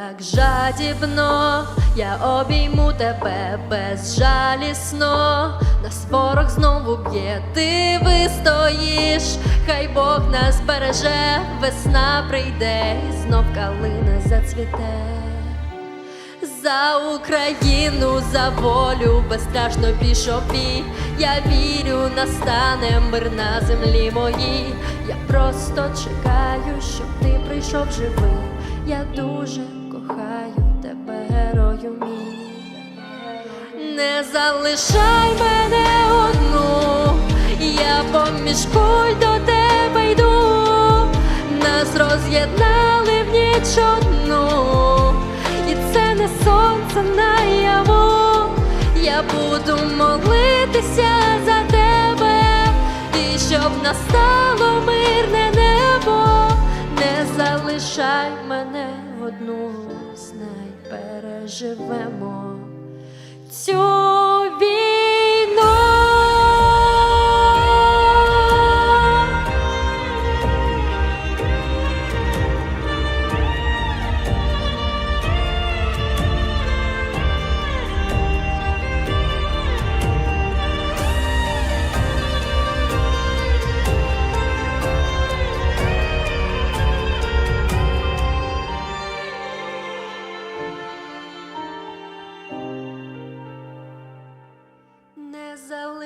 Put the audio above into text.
Так жадібно я обійму тебе безжалісно, нас ворог знову б'є, ти вистоїш, хай Бог нас береже, весна прийде, і знов калина зацвіте. За Україну, за волю безстрашно пішов бій. Я вірю, настане мир на землі моїй. Я просто чекаю, щоб ти прийшов живий. Я дуже кохаю тебе, герою мій. Не залишай мене одну, я поміж куль до тебе йду. Нас роз'єднали в ніч одну, і це не сонце наяву. Я буду молитися за тебе, і щоб настало мирне переживемо